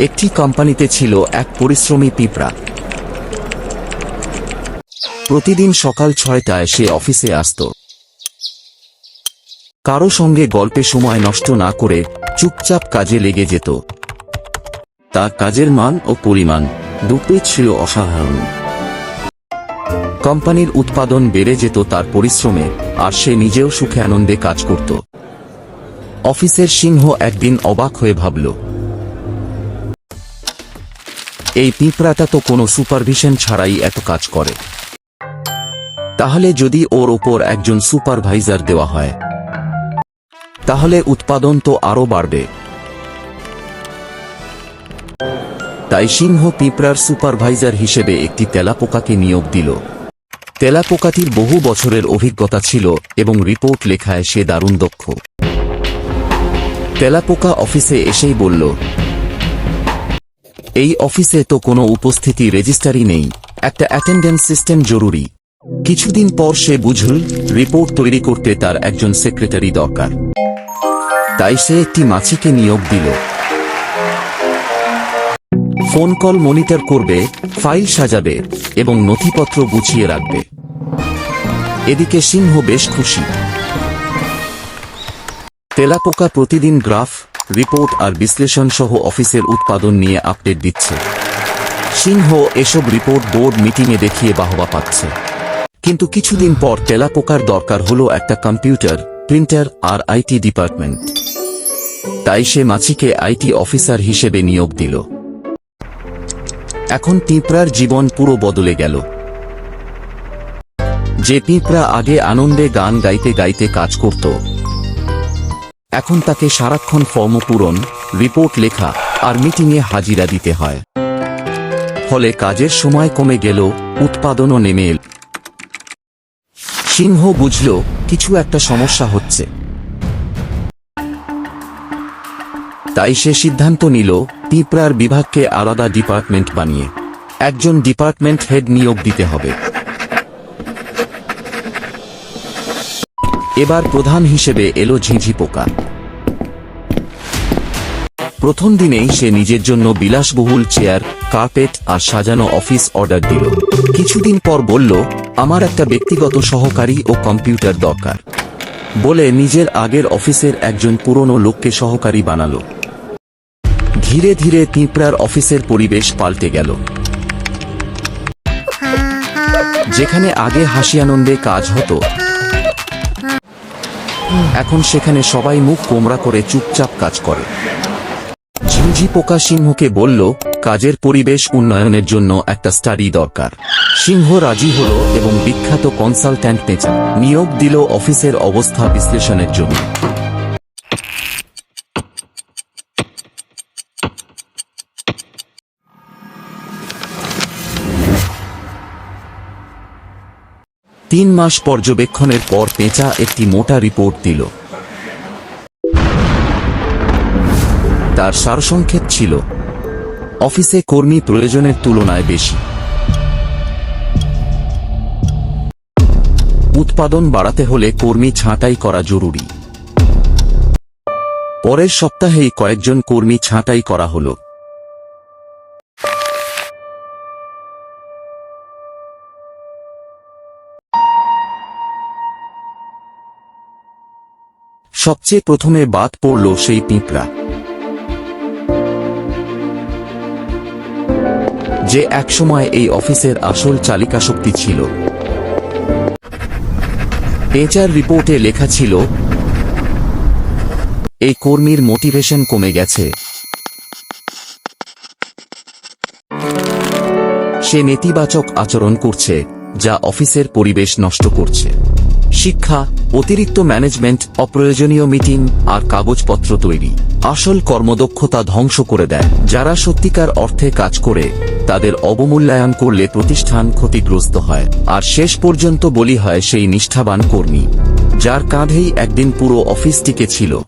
একটি কোম্পানিতে ছিল এক পরিশ্রমী পিঁপড়া। প্রতিদিন সকাল ছয়টায় সে অফিসে আসত। কারও সঙ্গে গল্পে সময় নষ্ট না করে চুপচাপ কাজে লেগে যেত। তার কাজের মান ও পরিমাণ দুটোই ছিল অসাধারণ। কোম্পানির উৎপাদন বেড়ে যেত তার পরিশ্রমে, আর সে নিজেও সুখে আনন্দে কাজ করত। অফিসের সিংহ একদিন অবাক হয়ে ভাবল এই পিঁপড়াটা তো কোনো সুপারভিশন ছাড়াই এত কাজ করে। তাহলে যদি ওর ওপর একজন সুপারভাইজার দেওয়া হয়, তাহলে উৎপাদন তো আরও বাড়বে। তাই সিংহ পিঁপড়ার সুপারভাইজার হিসেবে একটি তেলাপোকাকে নিয়োগ দিল। তেলাপোকাটির বহু বছরের অভিজ্ঞতা ছিল এবং রিপোর্ট লেখায় সে দারুণ দক্ষ। তেলাপোকা অফিসে এসেই বলল এই অফিসে তো কোনো উপস্থিতি রেজিস্টারই নেই। একটা অ্যাটেন্ডেন্স সিস্টেম জরুরি। কিছুদিন পর সে বুঝল, রিপোর্ট তৈরি করতে তার একজন সেক্রেটারি দরকার। তাই সে একটি মাছিকে নিয়োগ দিল। ফোন কল মনিটর করবে, ফাইল সাজাবে এবং নথিপত্র গুছিয়ে রাখবে। এদিকে সিংহ বেশ খুশি। তেলাপোকা প্রতিদিন গ্রাফ রিপোর্ট আর বিশ্লেষণ সহ অফিসের উৎপাদন নিয়ে আপডেট দিচ্ছে। সিংহ এসব রিপোর্ট বোর্ড মিটিংয়ে দেখিয়ে বাহবা পাচ্ছে। কিন্তু কিছুদিন পর তেলাপোকার দরকার হলো একটা কম্পিউটার, প্রিন্টার আর আইটি ডিপার্টমেন্ট। তাই সে মাছিকে আইটি অফিসার হিসেবে নিয়োগ দিল। এখন পিঁপড়ার জীবন পুরো বদলে গেল। যে পিঁপড়া আগে আনন্দে গান গাইতে গাইতে কাজ করত এখন তাকে সারাক্ষণ ফর্ম পূরণ, রিপোর্ট লেখা আর মিটিংয়ে হাজিরা দিতে হয়। ফলে কাজের সময় কমে গেল, উৎপাদনও নেমে এল। সিংহ বুঝল, কিছু একটা সমস্যা হচ্ছে। তাই সে সিদ্ধান্ত নিল, পিঁপড়ার বিভাগকে আলাদা ডিপার্টমেন্ট বানিয়ে। একজন ডিপার্টমেন্ট হেড নিয়োগ দিতে হবে। এবার প্রধান হিসেবে এলো ঝিঁঝি পোকা। প্রথম দিনেই সে নিজের জন্য বিলাসবহুল চেয়ার, কার্পেট আর সাজানো অফিস অর্ডার দিল। কিছুদিন পর বলল, আমার একটা ব্যক্তিগত সহকারী ও কম্পিউটার দরকার। বলে নিজের আগের অফিসের একজন পুরনো লোককে সহকারী বানালো। ধীরে ধীরে পিঁপড়ার অফিসের পরিবেশ পাল্টে গেল। যেখানে আগে হাসি আনন্দে কাজ হতো এখন সেখানে সবাই মুখ কোমরা করে চুপচাপ কাজ করে। ঝিঞ্ঝি পোকা সিংহকে বলল, কাজের পরিবেশ উন্নয়নের জন্য একটা স্টাডি দরকার। সিংহ রাজি হল এবং বিখ্যাত কনসালট্যান্ট নেচা নিয়োগ দিল অফিসের অবস্থা বিশ্লেষণের জন্য। তিন মাস পর্যবেক্ষণের পর পেঁচা একটি মোটা রিপোর্ট দিল। তার সারসংক্ষেপ ছিল, অফিসে কর্মী প্রয়োজনের তুলনায় বেশি। উৎপাদন বাড়াতে হলে কর্মী ছাঁটাই করা জরুরি। পরের সপ্তাহেই কয়েকজন কর্মী ছাঁটাই করা হলো। সবচেয়ে প্রথমে বাদ পড়ল সেই পিঁপড়া। যে একসময় এই অফিসের আসল চালিকা শক্তি ছিল পেঁচার রিপোর্টে লেখা ছিল, এই কর্মীর মোটিভেশন কমে গেছে। সে নেতিবাচক আচরণ করছে, যা অফিসের পরিবেশ নষ্ট করছে। শিক্ষা, অতিরিক্ত ম্যানেজমেন্ট, অপ্রয়োজনীয় মিটিং আর কাগজপত্র তৈরি। আসল কর্মদক্ষতা ধ্বংস করে দেয়। যারা সত্যিকার অর্থে কাজ করে, তাদের অবমূল্যায়ন করলে প্রতিষ্ঠান ক্ষতিগ্রস্ত হয়। আর শেষ পর্যন্ত বলি হয় সেই নিষ্ঠাবান কর্মী, যার কাঁধেই একদিন পুরো অফিসটিকে ছিল।